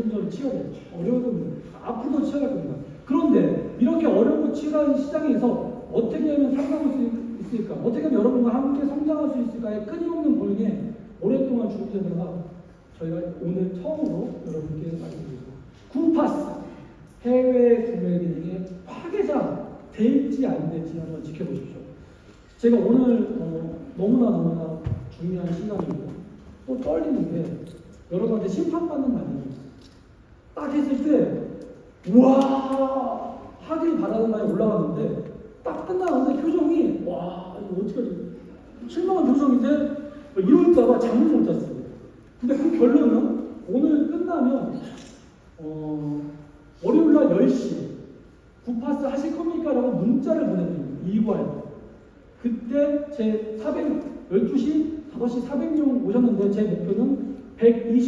점점 치열해요. 어려운 겁니다. 앞으로도 치열할 겁니다. 그런데 이렇게 어렵고 치열한 시장에서 어떻게 하면 살아남을 수 있을까? 어떻게 하면 여러분과 함께 성장할 수 있을까의 끊임없는 고민에 오랫동안 준비하다가 저희가 오늘 처음으로 여러분께 말씀드리고 구파스 해외 구매 기능의 파괴자 될지 안 될지 한번 지켜보십시오. 제가 오늘 어, 너무나 너무나 중요한 시간이고 또 떨리는 게 여러분한테 심판받는 날이에요. 딱 했을 때 우와 하길 바라는 날이 올라갔는데 딱 끝나는데 표정이 와 이거 어떡하지 실망한 표정인데 뭐 이럴까봐 잠을 못 잤어요. 근데 그 결론은 오늘 끝나면 어, 월요일 날 10시 구파스 하실 겁니까? 라고 문자를 보내드립니다. 이과에. 그때 제 400, 12시, 5시 400명 오셨는데 제 목표는 120